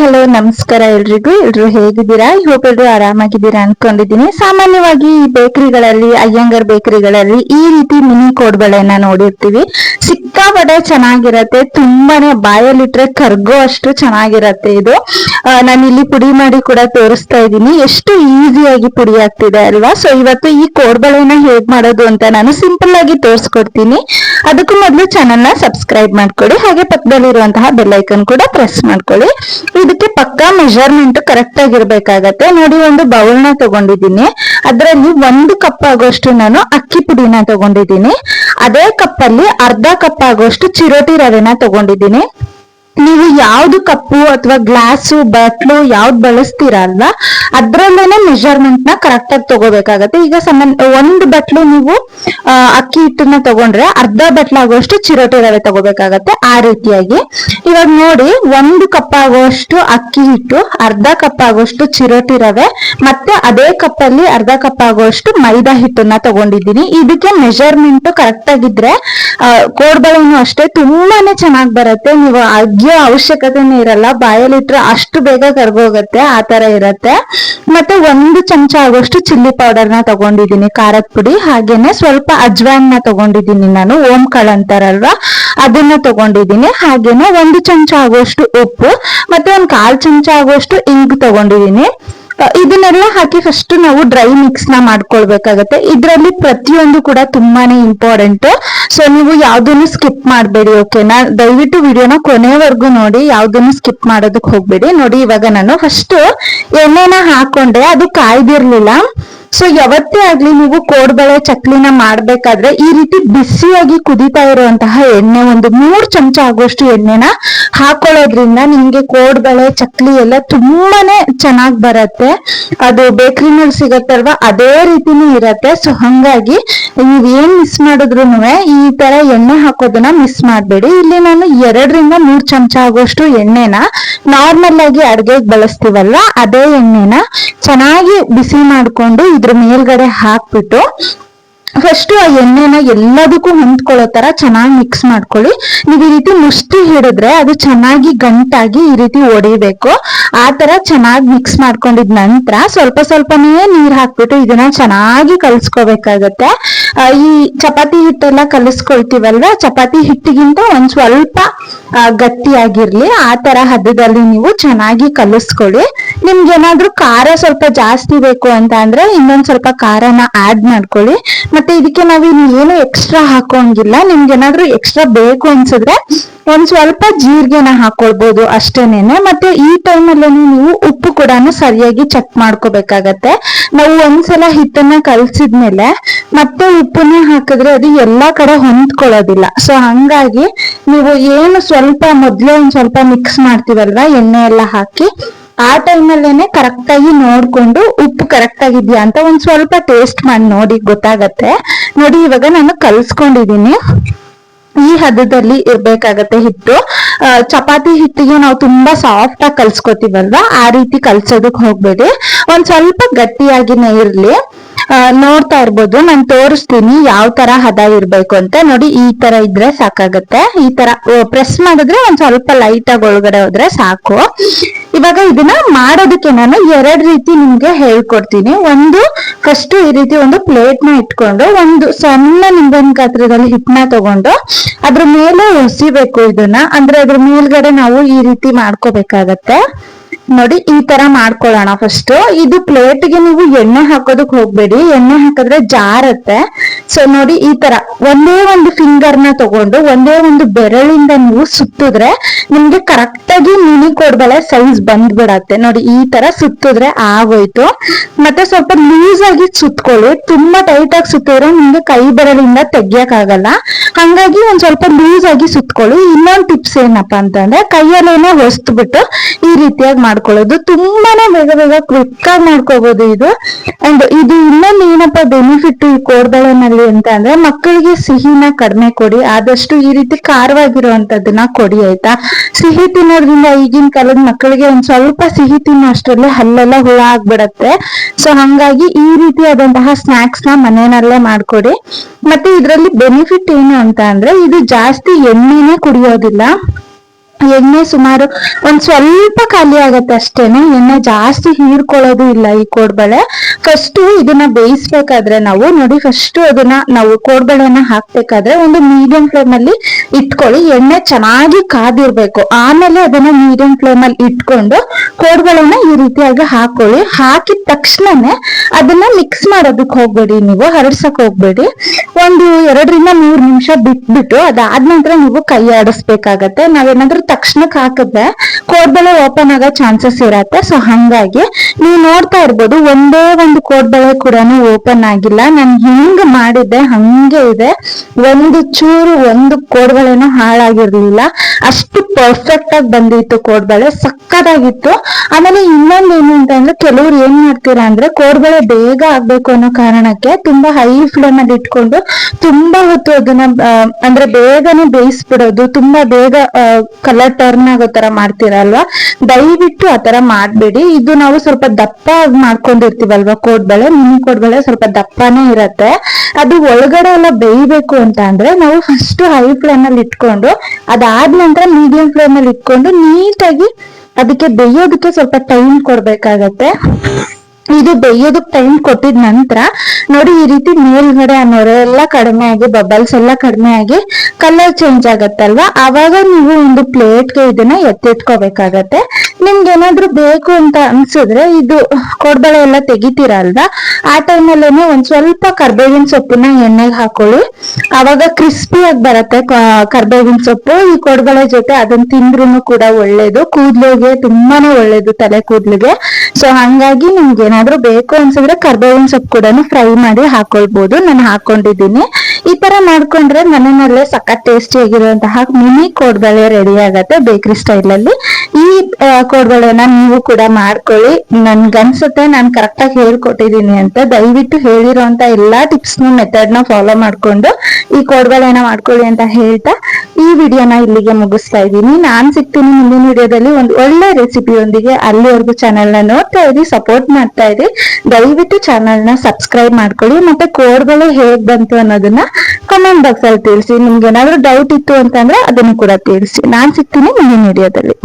Hello, ನಮಸ್ಕಾರ ಎಲ್ರಿಗೂ. ಎಲ್ರು ಹೇಗಿದ್ದೀರಾ? ಇವಾಗ ಎಲ್ರು ಆರಾಮಾಗಿದ್ದೀರಾ ಅನ್ಕೊಂಡಿದ್ದೀನಿ. ಸಾಮಾನ್ಯವಾಗಿ ಈ ಬೇಕರಿಗಳಲ್ಲಿ, ಅಯ್ಯಂಗರ್ ಬೇಕರಿಗಳಲ್ಲಿ ಈ ರೀತಿ ಮಿನಿ ಕೋಡ್ಗಳನ್ನ ನೋಡಿರ್ತೀವಿ. ಸಿಕ್ಕಾಪಟ್ಟೆ ಚೆನ್ನಾಗಿರತ್ತೆ. ತುಂಬಾನೇ ಬಾಯಲ್ಲಿಟ್ರೆ ಕರ್ಗೋ ಅಷ್ಟು ಚೆನ್ನಾಗಿರತ್ತೆ ಇದು. ನಾನು ಇಲ್ಲಿ ಪುಡಿ ಮಾಡಿ ಕೂಡ ತೋರಿಸ್ತಾ ಇದ್ದೀನಿ. ಎಷ್ಟು ಈಸಿಯಾಗಿ ಪುಡಿ ಆಗ್ತಿದೆ ಅಲ್ವಾ? ಸೊ ಇವತ್ತು ಈ ಕೋಡ್ಗಳನ್ನ ಹೇಗ್ ಮಾಡೋದು ಅಂತ ನಾನು ಸಿಂಪಲ್ ಆಗಿ ತೋರಿಸ್ಕೊಡ್ತೀನಿ. ಅದಕ್ಕೂ ಮೊದಲು ಚಾನಲ್ನ ಸಬ್ಸ್ಕ್ರೈಬ್ ಮಾಡ್ಕೊಳ್ಳಿ. ಹಾಗೆ ಪಕ್ಕದಲ್ಲಿರುವಂತಹ ಬೆಲ್ ಐಕನ್ ಕೂಡ ಪ್ರೆಸ್ ಮಾಡ್ಕೊಳ್ಳಿ. ಇದಕ್ಕೆ ಪಕ್ಕಾ ಮೆಜರ್ಮೆಂಟ್ ಕರೆಕ್ಟ್ ಆಗಿರ್ಬೇಕಾಗತ್ತೆ. ನೋಡಿ ಒಂದು ಬೌಲ್ನ ತಗೊಂಡಿದ್ದೀನಿ. ಅದರಲ್ಲಿ ಒಂದು ಕಪ್ ಆಗೋಷ್ಟು ನಾನು ಅಕ್ಕಿ ಪುಡಿನ ತಗೊಂಡಿದ್ದೀನಿ. ಅದೇ ಕಪ್ ಅಲ್ಲಿ ಅರ್ಧ ಕಪ್ ಆಗೋಷ್ಟು ಚಿರೋಟಿ ರವೆನ ತಗೊಂಡಿದ್ದೀನಿ. ನೀವು ಯಾವ್ದು ಕಪ್ಪು ಅಥವಾ ಗ್ಲಾಸು ಬಟ್ಲು ಯಾವ್ದು ಬಳಸ್ತೀರಾ ಅಲ್ವಾ? ಅದ್ರಲ್ಲೇನೆ ಮೆಜರ್ಮೆಂಟ್ನ ಕರೆಕ್ಟ್ ಆಗಿ ತಗೋಬೇಕಾಗತ್ತೆ. ಈಗ ಒಂದ್ ಬಟ್ಲು ನೀವು ಅಕ್ಕಿ ಹಿಟ್ಟನ್ನ ತಗೊಂಡ್ರೆ ಅರ್ಧ ಬಟ್ಲು ಆಗುವಷ್ಟು ಚಿರೋಟಿ ರವೆ ತಗೋಬೇಕಾಗತ್ತೆ ಆ ರೀತಿಯಾಗಿ. ಇವಾಗ ನೋಡಿ, ಒಂದು ಕಪ್ ಆಗುವಷ್ಟು ಅಕ್ಕಿ ಹಿಟ್ಟು, ಅರ್ಧ ಕಪ್ ಆಗುವಷ್ಟು ಚಿರೋಟಿ ರವೆ, ಮತ್ತೆ ಅದೇ ಕಪ್ ಅಲ್ಲಿ ಅರ್ಧ ಕಪ್ ಆಗುವಷ್ಟು ಮೈದಾ ಹಿಟ್ಟನ್ನ ತಗೊಂಡಿದ್ದೀನಿ. ಇದಕ್ಕೆ ಮೆಜರ್ಮೆಂಟ್ ಕರೆಕ್ಟ್ ಆಗಿದ್ರೆ ಕೋಡ್ಬಳೆನು ಅಷ್ಟೇ ತುಂಬಾನೇ ಚೆನ್ನಾಗಿ ಬರುತ್ತೆ. ನೀವು ಅಗ್ಗಿಯ ಅವಶ್ಯಕತೆನೇ ಇರಲ್ಲ ಬಾಯಲ್ಲಿಟ್ರೆ ಅಷ್ಟು ಬೇಗ ಕರ್ಗೋಗತ್ತೆ, ಆ ತರ ಇರತ್ತೆ. ಮತ್ತೆ ಒಂದು ಚಮಚ ಆಗೋಷ್ಟು ಚಿಲ್ಲಿ ಪೌಡರ್ನ ತಗೊಂಡಿದ್ದೀನಿ, ಖಾರದ ಪುಡಿ, ಹಾಗೇನೆ ಸ್ವಲ್ಪ ಅಜ್ವಾನ್ನ ತಗೊಂಡಿದ್ದೀನಿ ನಾನು, ಓಂ ಕಾಳು ಅಂತಾರಲ್ವಾ, ಅದನ್ನ ತಗೊಂಡಿದ್ದೀನಿ, ಹಾಗೇನೆ ಒಂದು ಚಮಚ ಆಗುವಷ್ಟು ಉಪ್ಪು, ಮತ್ತೆ ಒಂದ್ ಕಾಲ್ ಚಮಚ ಆಗುವಷ್ಟು ಇಂಗ್ ತಗೊಂಡಿದ್ದೀನಿ. ಇದನ್ನೆಲ್ಲ ಹಾಕಿ ಫಸ್ಟ್ ನಾವು ಡ್ರೈ ಮಿಕ್ಸ್ನ ಮಾಡ್ಕೊಳ್ಬೇಕಾಗತ್ತೆ. ಇದರಲ್ಲಿ ಪ್ರತಿಯೊಂದು ಕೂಡ ತುಂಬಾನೇ ಇಂಪಾರ್ಟೆಂಟ್ ಸೊ ನೀವು ಯಾವ್ದನ್ನು ಸ್ಕಿಪ್ ಮಾಡಬೇಡಿ ಓಕೆನಾ ದಯವಿಟ್ಟು ವಿಡಿಯೋನ ಕೊನೆವರೆಗೂ ನೋಡಿ, ಯಾವ್ದನ್ನು ಸ್ಕಿಪ್ ಮಾಡೋದಕ್ಕೆ ಹೋಗ್ಬೇಡಿ. ನೋಡಿ, ಇವಾಗ ನಾನು ಫಸ್ಟ್ ಎಣ್ಣೆನ ಹಾಕೊಂಡೆ, ಅದು ಕಾಯ್ದಿರ್ಲಿಲ್ಲ. ಸೊ ಯಾವತ್ತೇ ಆಗ್ಲಿ ನೀವು ಕೋಡ್ಬಳೆ ಚಕ್ಲಿನ ಮಾಡ್ಬೇಕಾದ್ರೆ ಈ ರೀತಿ ಬಿಸಿಯಾಗಿ ಕುದಿತಾ ಇರುವಂತಹ ಎಣ್ಣೆ ಒಂದು ಮೂರ್ ಚಮಚ ಆಗುವಷ್ಟು ಎಣ್ಣೆನ ಹಾಕೊಳ್ಳೋದ್ರಿಂದ ನಿಮ್ಗೆ ಕೋಡ್ಬಳೆ ಚಕ್ಲಿ ಎಲ್ಲ ತುಂಬಾನೇ ಚೆನ್ನಾಗ್ ಬರತ್ತೆ. ಅದು ಬೇಕ್ರಿನಲ್ಲಿ ಸಿಗತ್ತಲ್ವಾ? ಅದೇ ರೀತಿನೂ ಇರತ್ತೆ. ಸೊ ಹಂಗಾಗಿ ನೀವ್ ಏನ್ ಮಿಸ್ ಮಾಡಿದ್ರು ಈ ತರ ಎಣ್ಣೆ ಹಾಕೋದನ್ನ ಮಿಸ್ ಮಾಡ್ಬೇಡಿ. ಇಲ್ಲಿ ನಾನು ಎರಡರಿಂದ ಮೂರ್ ಚಮಚ ಆಗುವಷ್ಟು ಎಣ್ಣೆನ ನಾರ್ಮಲ್ ಆಗಿ ಅಡ್ಗೆಗ್ ಬಳಸ್ತೀವಲ್ವಾ? ಅದೇ ಎಣ್ಣೆನ ಚೆನ್ನಾಗಿ ಬಿಸಿ ಮಾಡ್ಕೊಂಡು ಇದ್ರ ಮೇಲ್ಗಡೆ ಹಾಕ್ಬಿಟ್ಟು ಫಸ್ಟ್ ಆ ಎಣ್ಣೆನ ಎಲ್ಲದಕ್ಕೂ ಹೊಂದ್ಕೊಳ್ಳೋ ತರ ಚೆನ್ನಾಗಿ ಮಿಕ್ಸ್ ಮಾಡ್ಕೊಳ್ಳಿ. ನೀವು ಈ ರೀತಿ ಮುಷ್ಟಿ ಹಿಡಿದ್ರೆ ಅದು ಚೆನ್ನಾಗಿ ಗಂಟಾಗಿ ಈ ರೀತಿ ಒಡಿಬೇಕು. ಆ ತರ ಚೆನ್ನಾಗಿ ಮಿಕ್ಸ್ ಮಾಡ್ಕೊಂಡಿದ ನಂತರ ಸ್ವಲ್ಪ ಸ್ವಲ್ಪನೇ ನೀರ್ ಹಾಕ್ಬಿಟ್ಟು ಇದನ್ನ ಚೆನ್ನಾಗಿ ಕಲ್ಸ್ಕೋಬೇಕಾಗತ್ತೆ. ಈ ಚಪಾತಿ ಹಿಟ್ಟೆಲ್ಲ ಕಲಿಸ್ಕೊಳ್ತೀವಲ್ವಾ? ಚಪಾತಿ ಹಿಟ್ಟಿಗಿಂತ ಒಂದ್ ಸ್ವಲ್ಪ ಗಟ್ಟಿಯಾಗಿರ್ಲಿ. ಆ ತರ ಹದದಲ್ಲಿ ನೀವು ಚೆನ್ನಾಗಿ ಕಲಿಸ್ಕೊಳ್ಳಿ. ನಿಮ್ಗೆ ಏನಾದ್ರೂ ಖಾರ ಸ್ವಲ್ಪ ಜಾಸ್ತಿ ಬೇಕು ಅಂತ ಅಂದ್ರೆ ಇನ್ನೊಂದ್ ಸ್ವಲ್ಪ ಖಾರನ ಆಡ್ ಮಾಡ್ಕೊಳ್ಳಿ. ಮತ್ತೆ ಇದಕ್ಕೆ ನಾವು ಏನು ಎಕ್ಸ್ಟ್ರಾ ಹಾಕೋಂಗಿಲ್ಲ ನಿಮ್ಗೆ ಏನಾದ್ರೂ ಎಕ್ಸ್ಟ್ರಾ ಬೇಕು ಅನ್ಸಿದ್ರೆ ಒಂದ್ ಸ್ವಲ್ಪ ಜೀರಿಗೆನ ಹಾಕೊಳ್ಬಹುದು ಅಷ್ಟೇನೇನೆ. ಮತ್ತೆ ಈ ಟೈಮಲ್ಲಿ ನೀವು ಉಪ್ಪು ಕೂಡ ಸರಿಯಾಗಿ ಚೆಕ್ ಮಾಡ್ಕೋಬೇಕಾಗತ್ತೆ. ನಾವು ಒಂದ್ಸಲ ಹಿಟ್ಟನ್ನ ಕಲ್ಸಿದ್ಮೇಲೆ ಮತ್ತೆ ಉಪ್ಪನ್ನ ಹಾಕಿದ್ರೆ ಅದು ಎಲ್ಲಾ ಕಡೆ ಹೊಂದ್ಕೊಳ್ಳೋದಿಲ್ಲ. ಸೊ ಹಂಗಾಗಿ ನೀವು ಏನು ಸ್ವಲ್ಪ ಮೊದ್ಲೇ ಒಂದ್ ಸ್ವಲ್ಪ ಮಿಕ್ಸ್ ಮಾಡ್ತೀವಲ್ವಾ, ಎಣ್ಣೆ ಎಲ್ಲ ಹಾಕಿ. ಆ ಟೈಮಲ್ಲೇನೆ ಕರೆಕ್ಟ್ ಆಗಿ ನೋಡ್ಕೊಂಡು ಉಪ್ಪು ಕರೆಕ್ಟ್ ಆಗಿದ್ಯಾ ಅಂತ ಒಂದ್ ಸ್ವಲ್ಪ ಟೇಸ್ಟ್ ಮಾಡಿ ನೋಡಿ ಗೊತ್ತಾಗತ್ತೆ. ನೋಡಿ ಇವಾಗ ನಾನು ಕಲ್ಸ್ಕೊಂಡಿದೀನಿ. ಈ ಹದದಲ್ಲಿ ಇರ್ಬೇಕಾಗತ್ತೆ ಹಿಟ್ಟು. ಚಪಾತಿ ಹಿಟ್ಟಿಗೆ ನಾವು ತುಂಬಾ ಸಾಫ್ಟ್ ಆಗಿ ಕಲ್ಸ್ಕೊತೀವಲ್ವಾ? ಆ ರೀತಿ ಕಲ್ಸೋದಕ್ ಹೋಗ್ಬೇಡಿ. ಒಂದ್ ಸ್ವಲ್ಪ ಗಟ್ಟಿಯಾಗಿನೇ ಇರ್ಲಿ. ನೋಡ್ತಾ ಇರ್ಬೋದು. ನಾನು ತೋರಿಸ್ತೀನಿ ಯಾವ ತರ ಹದ ಇರ್ಬೇಕು ಅಂತ. ನೋಡಿ ಈ ತರ ಇದ್ರೆ ಸಾಕಾಗತ್ತೆ. ಈ ತರ ಪ್ರೆಸ್ ಮಾಡಿದ್ರೆ ಒಂದ್ ಸ್ವಲ್ಪ ಲೈಟ್ ಆಗಿ ಒಳಗಡೆ ಹೋದ್ರೆ ಸಾಕು. ಇವಾಗ ಇದನ್ನ ಮಾಡೋದಕ್ಕೆ ನಾನು ಎರಡ್ ರೀತಿ ನಿಮ್ಗೆ ಹೇಳ್ಕೊಡ್ತೀನಿ. ಒಂದು ಫಸ್ಟ್ ಈ ರೀತಿ ಒಂದು ಪ್ಲೇಟ್ನ ಇಟ್ಕೊಂಡು, ಒಂದು ಸಣ್ಣ ನಿಂಬನ್ ಗಾತ್ರದಲ್ಲಿ ಹಿಟ್ಟನ್ನ ತಗೊಂಡು, ಅದ್ರ ಮೇಲೆ ಉಸಿಬೇಕು ಇದನ್ನ. ಅಂದ್ರೆ ಅದ್ರ ಮೇಲ್ಗಡೆ ನಾವು ಈ ರೀತಿ ಮಾಡ್ಕೋಬೇಕಾಗತ್ತೆ. ನೋಡಿ, ಈ ತರ ಮಾಡ್ಕೊಳ್ಳೋಣ ಫಸ್ಟ್ ಇದು ಪ್ಲೇಟ್ಗೆ ನೀವು ಎಣ್ಣೆ ಹಾಕೋದಕ್ ಹೋಗ್ಬೇಡಿ. ಎಣ್ಣೆ ಹಾಕಿದ್ರೆ ಜಾರತ್ತೆ. ಸೊ ನೋಡಿ, ಈ ತರ ಒಂದೇ ಒಂದು ಫಿಂಗರ್ನ ತಗೊಂಡು, ಒಂದೇ ಒಂದು ಬೆರಳಿಂದ ನೀವು ಸುತ್ತಿದ್ರೆ ನಿಮ್ಗೆ ಕರೆಕ್ಟ್ ಆಗಿ ಮಿನಿ ಕೊಡ್ಬಳೆ ಸೈಜ್ ಬಂದ್ಬಿಡತ್ತೆ. ನೋಡಿ, ಈ ತರ ಸುತ್ತಿದ್ರೆ ಆಗೋಯ್ತು. ಮತ್ತೆ ಸ್ವಲ್ಪ ಲೂಸ್ ಆಗಿ ಸುತ್ಕೊಳ್ಳಿ. ತುಂಬಾ ಟೈಟ್ ಆಗಿ ಸುತ್ತಿದ್ರೆ ನಿಮ್ಗೆ ಕೈ ಬರಲಿಂದ ತೆಗಿಯಕ್ ಆಗಲ್ಲ ಹಂಗಾಗಿ ಒಂದ್ ಸ್ವಲ್ಪ ಲೂಸ್ ಆಗಿ ಸುತ್ತಕೊಳ್ಳಿ ಇನ್ನೊಂದ್ ಟಿಪ್ಸ್ ಏನಪ್ಪಾ ಅಂತಂದ್ರೆ, ಕೈಯಲ್ಲೇನೋ ಹೊಸ್ತು ಈ ರೀತಿಯಾಗಿ ಮಾಡ್ಕೊಳ್ಳೋದು. ತುಂಬಾನೇ ಬೇಗ ಬೇಗ ಕ್ವಿಕ್ ಆಗಿ ಮಾಡ್ಕೋಬಹುದು ಇದು. ಅಂಡ್ ಇದು ಇನ್ನೊಂದ್ ಏನಪ್ಪ ಬೆನಿಫಿಟ್ ಈ ಕೋಡ್ಬಳೆನಲ್ಲಿ ಅಂತ ಅಂದ್ರೆ, ಮಕ್ಕಳಿಗೆ ಸಿಹಿನ ಕಡಿಮೆ ಕೊಡಿ. ಆದಷ್ಟು ಈ ರೀತಿ ಖಾರವಾಗಿರುವಂತದನ್ನ ಕೊಡಿ, ಆಯ್ತಾ? ಸಿಹಿ ತಿನ್ನೋದ್ರಿಂದ ಈಗಿನ ಕಾಲದ ಮಕ್ಕಳಿಗೆ ಒಂದ್ ಸ್ವಲ್ಪ ಸಿಹಿ ತಿನ್ನೋ ಅಷ್ಟರಲ್ಲೇ ಹಲ್ಲೆಲ್ಲ ಹುಳ ಆಗ್ಬಿಡತ್ತೆ. ಸೊ ಹಂಗಾಗಿ ಈ ರೀತಿಯಾದಂತಹ ಸ್ನಾಕ್ಸ್ನ ಮನೆಯಲ್ಲೇ ಮಾಡ್ಕೊಡಿ. ಮತ್ತೆ ಇದರಲ್ಲಿ ಬೆನಿಫಿಟ್ ಏನು ಅಂತ ಅಂದ್ರೆ ಇದು ಜಾಸ್ತಿ ಎಣ್ಣೆನೆ ಕುಡಿಯೋದಿಲ್ಲ. ಎಣ್ಣೆ ಸುಮಾರು ಒಂದ್ ಸ್ವಲ್ಪ ಖಾಲಿ ಆಗತ್ತೆ ಅಷ್ಟೇನೆ. ಎಣ್ಣೆ ಜಾಸ್ತಿ ಹೀರ್ಕೊಳ್ಳೋದು ಇಲ್ಲ ಈ ಕೋಡ್ಬಳೆ. ಫಸ್ಟ್ ಇದನ್ನ ಬೇಯಿಸ್ಬೇಕಾದ್ರೆ ನಾವು ನೋಡಿ, ಫಸ್ಟ್ ಅದನ್ನ ನಾವು ಕೋಡ್ಬಳೆನ ಹಾಕ್ಬೇಕಾದ್ರೆ ಒಂದು ಮೀಡಿಯಂ ಫ್ಲೇಮ್ ಅಲ್ಲಿ ಇಟ್ಕೊಳ್ಳಿ. ಎಣ್ಣೆ ಚೆನ್ನಾಗಿ ಕಾದಿರ್ಬೇಕು. ಆಮೇಲೆ ಅದನ್ನ ಮೀಡಿಯಂ ಫ್ಲೇಮ್ ಅಲ್ಲಿ ಇಟ್ಕೊಂಡು ಕೋಡ್ಬಳೆನ ಈ ರೀತಿಯಾಗಿ ಹಾಕೊಳ್ಳಿ. ಹಾಕಿದ ತಕ್ಷಣನೇ ಅದನ್ನ ಮಿಕ್ಸ್ ಮಾಡೋದಕ್ಕೆ ಹೋಗ್ಬೇಡಿ ನೀವು, ಹರಡ್ಸಕ್ ಹೋಗ್ಬೇಡಿ. ಒಂದು ಮೂರ್ ನಿಮಿಷ ಬಿಟ್ಬಿಟ್ಟು ಅದಾದ ನಂತರ ನೀವು ಕೈ ಆಡಿಸ್ಬೇಕಾಗತ್ತೆ. ನಾವೇನಾದ್ರೂ ತಕ್ಷಣಕ್ಕೆ ಹಾಕಿದ್ರೆ ಕೋಡ್ಬಳೆ ಓಪನ್ ಆಗೋ ಚಾನ್ಸಸ್ ಇರತ್ತೆ. ಸೊ ಹಂಗಾಗಿ ನೀವು ನೋಡ್ತಾ ಇರ್ಬೋದು, ಒಂದೇ ಒಂದು ಕೋಡ್ಬಳೆ ಕೂಡ ಓಪನ್ ಆಗಿಲ್ಲ. ನಾನು ಹೆಂಗ್ ಮಾಡಿದ್ದೆ, ಹಂಗೆ ಇದೆ. ಒಂದು ಚೂರು, ಒಂದು ಕೋಡ್ಬಳೆನೂ ಹಾಳಾಗಿರ್ಲಿಲ್ಲ. ಅಷ್ಟು ಪರ್ಫೆಕ್ಟ್ ಆಗಿ ಬಂದಿತ್ತು ಕೋಡ್ಬಳೆ ಸಕ್ಕದಾಗಿತ್ತು ಆಮೇಲೆ ಇನ್ನೊಂದು ಏನು ಅಂತ ಅಂದ್ರೆ, ಕೆಲವ್ರು ಏನ್ ಮಾಡ್ತೀರಾ ಅಂದ್ರೆ ಕೋಡ್ಬಳೆ ಬೇಗ ಆಗ್ಬೇಕು ಅನ್ನೋ ಕಾರಣಕ್ಕೆ ತುಂಬಾ ಹೈ ಫ್ಲೇಮ್ ಅಲ್ಲಿ ಇಟ್ಕೊಂಡು ತುಂಬಾ ಹೊತ್ತು ಅದನ್ನ ಅಂದ್ರೆ ಬೇಗನೆ ಬೇಯಿಸ್ಬಿಡೋದು, ತುಂಬಾ ಬೇಗ ಕಲರ್ ಟರ್ನ್ ಆಗೋ ತರ ಮಾಡ್ತೀರಲ್ವಾ? ದಯವಿಟ್ಟು ಆ ತರ ಮಾಡ್ಬೇಡಿ. ಇದು ನಾವು ಸ್ವಲ್ಪ ದಪ್ಪ ಮಾಡ್ಕೊಂಡಿರ್ತೀವಲ್ವಾ ಕೋಡ್ಬಳೆ ಮಿನಿ ಕೋಡ್ಬಳೆ ಸ್ವಲ್ಪ ದಪ್ಪನೇ ಇರತ್ತೆ. ಅದು ಒಳಗಡೆ ಎಲ್ಲ ಬೇಯಬೇಕು ಅಂತ ಅಂದ್ರೆ ನಾವು ಫಸ್ಟ್ ಹೈ ಫ್ಲೇಮ್ ಅಲ್ಲಿ ಇಟ್ಕೊಂಡು, ಅದಾದ ನಂತರ ಮೀಡಿಯಂ ಫ್ಲೇಮ್ ಅಲ್ಲಿ ಇಟ್ಕೊಂಡು, ನೀಟಾಗಿ ಅದಕ್ಕೆ ಬೇಯೋದಕ್ಕೆ ಸ್ವಲ್ಪ ಟೈಮ್ ಕೊಡ್ಬೇಕಾಗತ್ತೆ. ಇದು ಬೇಯೋದಕ್ ಟೈಮ್ ಕೊಟ್ಟಿದ ನಂತರ ನೋಡಿ ಈ ರೀತಿ ಮೇಲ್ಗಡೆ ಆ ನೊರೆ ಎಲ್ಲ ಕಡಿಮೆ ಆಗಿ ಬಬಲ್ಸ್ ಎಲ್ಲ ಕಡಿಮೆ ಆಗಿ ಕಲರ್ ಚೇಂಜ್ ಆಗತ್ತಲ್ವಾ? ಅವಾಗ ನೀವು ಒಂದು ಪ್ಲೇಟ್ಗೆ ಇದನ್ನ ಎತ್ತಿಟ್ಕೋಬೇಕಾಗತ್ತೆ. ನಿಮ್ಗೆ ಏನಾದ್ರು ಬೇಕು ಅಂತ ಅನ್ಸಿದ್ರೆ ಇದು ಕೊಡ್ಬಳೆ ಎಲ್ಲ ತೆಗಿತೀರಲ್ವಾ? ಆ ಟೈಮಲ್ಲೇನೆ ಒಂದ್ ಸ್ವಲ್ಪ ಕರ್ಬೇವಿನ ಸೊಪ್ಪನ್ನ ಎಣ್ಣೆಗೆ ಹಾಕೊಳ್ಳಿ. ಅವಾಗ ಕ್ರಿಸ್ಪಿಯಾಗಿ ಬರತ್ತೆ ಕರ್ಬೇವಿನ ಸೊಪ್ಪು. ಈ ಕೊಡ್ಬಳೆ ಜೊತೆ ಅದನ್ನ ತಿಂದ್ರು ಕೂಡ ಒಳ್ಳೇದು. ಕೂದ್ಲಿಗೆ ತುಂಬಾನೇ ಒಳ್ಳೇದು ತಲೆ ಕೂದ್ಲಿಗೆ. ಸೊ ಹಂಗಾಗಿ ನಿಮ್ಗೆ ಏನಾದ್ರು ಬೇಕು ಅನ್ಸಿದ್ರೆ ಕರ್ಬೇವಿನ ಸೊಪ್ಪು ಕೂಡ ಫ್ರೈ ಮಾಡಿ ಹಾಕೊಳ್ಬಹುದು ನಾನು ಹಾಕೊಂಡಿದ್ದೀನಿ. ಈ ತರ ಮಾಡ್ಕೊಂಡ್ರೆ ಮನೆಯಲ್ಲೇ ಸಖತ್ ಟೇಸ್ಟಿ ಆಗಿರುವಂತಹ ಮಿನಿ ಕೋಡ್ಬಳೆ ರೆಡಿ ಆಗತ್ತೆ ಬೇಕರಿ ಸ್ಟೈಲ್ ಅಲ್ಲಿ. ಈ ಕೋಡ್ಗಳನ್ನ ನೀವು ಕೂಡ ಮಾಡ್ಕೊಳ್ಳಿ. ನನ್ಗನ್ಸುತ್ತೆ, ನಾನು ಕರೆಕ್ಟ್ ಆಗಿ ಹೇಳ್ಕೊಟ್ಟಿದ್ದೀನಿ ಅಂತ. ದಯವಿಟ್ಟು ಹೇಳಿರೋಂತ ಎಲ್ಲಾ ಟಿಪ್ಸ್ ಮೆಥಡ್ನ ಫಾಲೋ ಮಾಡ್ಕೊಂಡು ಈ ಕೋಡ್ಗಳೇನ ಮಾಡ್ಕೊಳ್ಳಿ ಅಂತ ಹೇಳ್ತಾ ಈ ವಿಡಿಯೋನ ಇಲ್ಲಿಗೆ ಮುಗಿಸ್ತಾ ಇದ್ದೀನಿ. ನಾನ್ ಸಿಗ್ತೀನಿ ಮುಂದಿನ ವಿಡಿಯೋದಲ್ಲಿ. ಒಂದು ಒಳ್ಳೆ ರೆಸಿಪಿಯೊಂದಿಗೆ ಅಲ್ಲಿವರೆಗೂ ಚಾನೆಲ್ನ ನೋಡ್ತಾ ಇರಿ ಸಪೋರ್ಟ್ ಮಾಡ್ತಾ ಇರಿ. ದಯವಿಟ್ಟು ಚಾನೆಲ್ನ ಸಬ್ಸ್ಕ್ರೈಬ್ ಮಾಡ್ಕೊಳ್ಳಿ. ಮತ್ತೆ ಕೋಡ್ಗಳು ಹೇಗ್ ಬಂತು ಅನ್ನೋದನ್ನ ಕಮೆಂಟ್ ಬಾಕ್ಸ್ ಅಲ್ಲಿ ತಿಳಿಸಿ. ನಿಮ್ಗೆ ಏನಾದ್ರು ಡೌಟ್ ಇತ್ತು ಅಂತಂದ್ರೆ ಅದನ್ನು ಕೂಡ ತಿಳಿಸಿ. ನಾನ್ ಸಿಗ್ತೀನಿ ಮುಂದಿನ ವಿಡಿಯೋದಲ್ಲಿ.